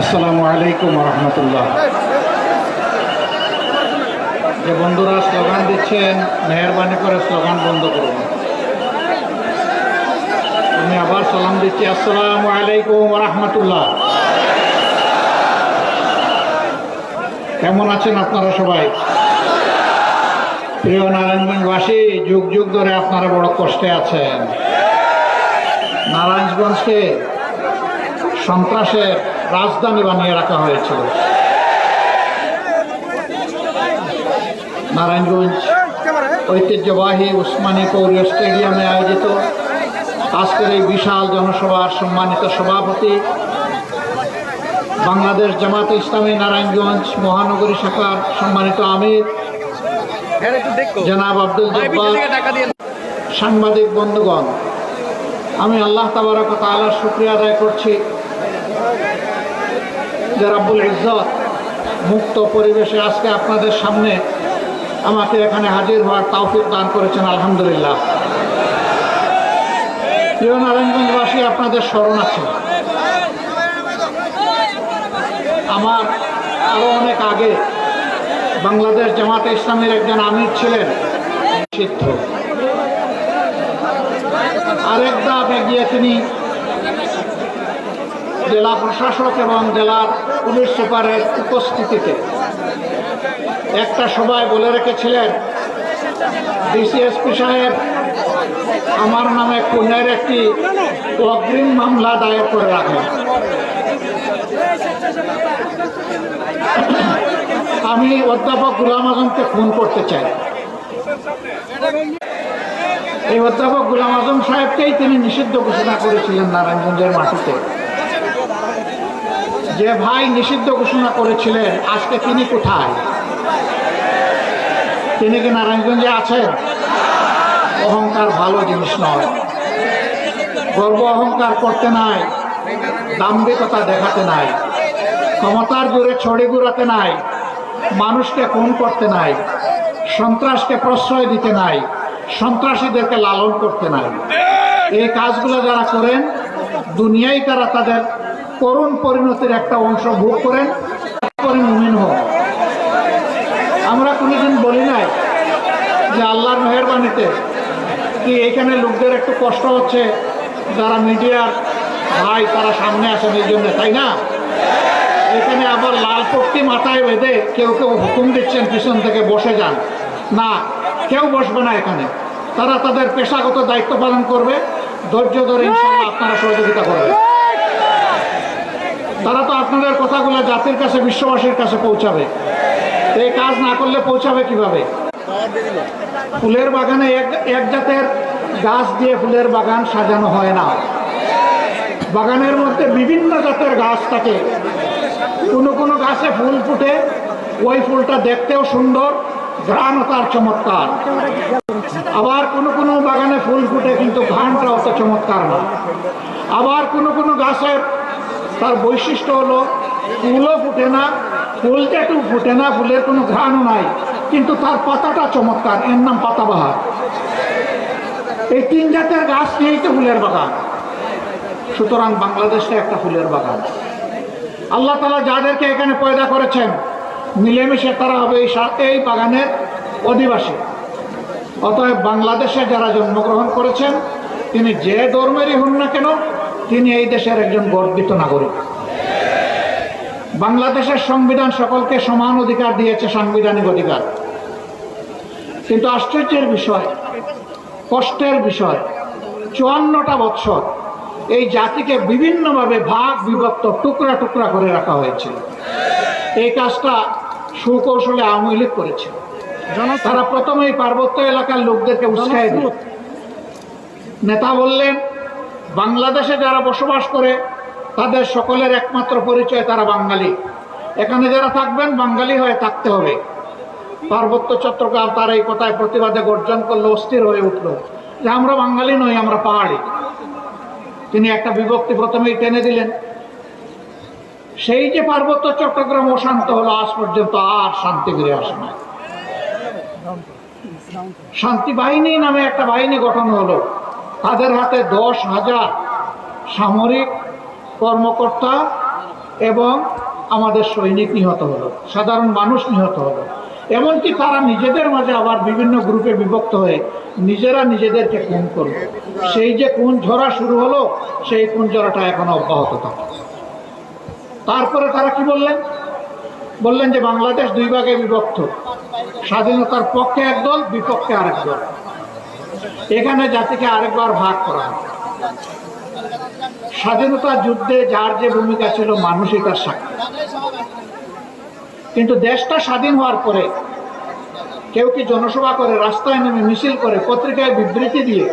আসসালামু আলাইকুম রহমতুল্লাহ। যে বন্ধুরা স্লোগান দিচ্ছেন, মেহরবানি করে স্লোগান বন্ধ করুন। আমি আবার সালাম দিচ্ছি, আসসালামু আলাইকুম রহমতুল্লাহ। কেমন আছেন আপনারা সবাই? প্রিয় নারায়ণগঞ্জবাসী, যুগ যুগ ধরে আপনারা বড় কষ্টে আছেন। নারায়ণগঞ্জকে সন্ত্রাসের রাজধানী বানিয়ে রাখা হয়েছিল। নারায়ণগঞ্জ ঐতিহ্যবাহী উসমানী পৌরীয় স্টেডিয়ামে আয়োজিত আজকের এই বিশাল জনসভার সম্মানিত সভাপতি বাংলাদেশ জামাত ইসলামী নারায়ণগঞ্জ মহানগরী শাখার সম্মানিত আমির জনাব আব্দুল জব্বার সাংবাদিক বন্ধুগণ আমি আল্লাহ তাবারক তাআলার শুক্রিয়া আদায় করছি। যে রাব্বুল ইজ্জত মুক্ত পরিবেশে আজকে আপনাদের সামনে আমাকে এখানে হাজির হওয়ার তৌফিক দান করেছেন, আলহামদুলিল্লাহ। প্রিয় নারায়ণগঞ্জবাসী, আপনাদের স্মরণ আছে, আমার আরও অনেক আগে বাংলাদেশ জামাতে ইসলামের একজন আমির ছিলেন সিদ্ধ আরেক ধাপ এগিয়ে তিনি জেলা প্রশাসক এবং জেলার পুলিশ সুপারের উপস্থিতিতে। একটা সভায় বলে রেখেছিলেন, ডিসিএসপি সাহেব, আমার নামে খুনের একটি অগ্রিম মামলা দায়ের করে রাখেন। আমি অধ্যাপক গুলাম আজমকে ফোন করতে চাই। এই অধ্যাপক গুলাম আজম সাহেবকেই তিনি নিষিদ্ধ ঘোষণা করেছিলেন নারায়ণগঞ্জের মাটিতে। যে ভাই নিষিদ্ধ ঘোষণা করেছিলেন, আজকে তিনি কোথায়? তিনি কি নারায়ণগঞ্জে আছেন? অহংকার ভালো জিনিস নয়। গর্ব অহংকার করতে নাই, দাম্ভিকতা দেখাতে নাই, ক্ষমতার জোরে ছড়ি ঘুরাতে নাই, মানুষকে খুন করতে নাই, সন্ত্রাসকে প্রশ্রয় দিতে নাই, সন্ত্রাসীদেরকে লালন করতে নাই। এই কাজগুলো যারা করেন, দুনিয়ায় তারা তাদের করুণ পরিণতির একটা অংশ ভোগ করেন করে মুমিন হোক আমরা কোনোদিন বলি নাই যে আল্লাহর মেহরবানিতে কি এখানে লোকদের একটু কষ্ট হচ্ছে, যারা মিডিয়ার ভাই তারা সামনে আসেন এই জন্য, তাই না? এখানে আবার লাল পট্টি মাথায় বেঁধে কেউ কেউ হুকুম দিচ্ছেন, পিছন থেকে বসে যান। না, কেউ বসবে না এখানে। তারা তাদের পেশাগত দায়িত্ব পালন করবে। ধৈর্য ধরে আপনারা সহযোগিতা করবে তারা তো আপনাদের কথাগুলো জাতির কাছে, বিশ্ববাসীর কাছে পৌঁছাবে। এই কাজ না করলে পৌঁছাবে কীভাবে? ফুলের বাগানে এক এক জাতের গাছ দিয়ে ফুলের বাগান সাজানো হয় না। বাগানের মধ্যে বিভিন্ন জাতের গাছ থাকে। কোনো কোনো গাছে ফুল ফুটে, ওই ফুলটা দেখতেও সুন্দর ঘ্রাণ তার চমৎকার। আবার কোনো কোনো বাগানে ফুল ফুটে কিন্তু ঘ্রাণটা অত চমৎকার না। আবার কোনো কোনো গাছের তার বৈশিষ্ট্য হলো, ফুলও ফুটে না ফুল যেটু ফুটে না, ফুলের কোনো ঘ্রাণও নাই, কিন্তু তার পাতাটা চমৎকার, এর নাম পাতাবাহার। এই তিন জাতের গাছ নিয়েই তো ফুলের বাগান। সুতরাং বাংলাদেশটা একটা ফুলের বাগান। আল্লাহ তালা যাদেরকে এখানে পয়দা করেছেন, মিলেমিশে তারা হবে এই এই বাগানের অধিবাসী। অতএব বাংলাদেশে যারা জন্মগ্রহণ করেছেন, তিনি যে ধর্মেরই হন না কেন তিনি এই দেশের একজন গর্বিত নাগরিক। বাংলাদেশের সংবিধান সকলকে সমান অধিকার দিয়েছে সাংবিধানিক অধিকার। কিন্তু আশ্চর্যের বিষয়, কষ্টের বিষয়, চুয়ান্নটা বৎসর এই জাতিকে বিভিন্নভাবে ভাগ, বিভক্ত, টুকরা টুকরা করে রাখা হয়েছে। এই কাজটা সুকৌশলে আওয়ামী লীগ করেছে। তারা প্রথমেই পার্বত্য এলাকার লোকদেরকে উৎসাহ দিল নেতা বললেন বাংলাদেশে যারা বসবাস করে, তাদের সকলের একমাত্র পরিচয় তারা বাঙালি। এখানে যারা থাকবেন, বাঙালি হয়ে থাকতে হবে। পার্বত্য চট্টগ্রাম তার এই কথায় প্রতিবাদে গর্জন করল, অস্থির হয়ে উঠল। যে আমরা বাঙালি নই, আমরা পাহাড়ি। তিনি একটা বিভক্তি প্রথমেই টেনে দিলেন। সেই যে পার্বত্য চট্টগ্রাম অশান্ত হলো, আজ পর্যন্ত আর শান্তি ফিরে আসে শান্তি বাহিনী নামে একটা বাহিনী গঠন হলো। তাদের হাতে দশ হাজার সামরিক কর্মকর্তা এবং আমাদের সৈনিক নিহত হলো, সাধারণ মানুষ নিহত হলো। এমনকি তারা নিজেদের মাঝে আবার বিভিন্ন গ্রুপে বিভক্ত হয়ে নিজেরা নিজেদেরকে খুন করল। সেই যে খুন ঝরা শুরু হলো, সেই খুন ঝরাটা এখনও অব্যাহত থাকে। তারপরে তারা কি বললেন? বললেন যে বাংলাদেশ দুই ভাগে বিভক্ত। স্বাধীনতার পক্ষে একদল বিপক্ষে আরেক দল। এখানে জাতিকে আরেকবার ভাগ করা। স্বাধীনতা যুদ্ধে যার যে ভূমিকা ছিল, মানুষই তার সাক্ষী কিন্তু দেশটা স্বাধীন হওয়ার পরে কেউ কি জনসভা করে, রাস্তায় নেমে মিছিল করে, পত্রিকায় বিবৃতি দিয়ে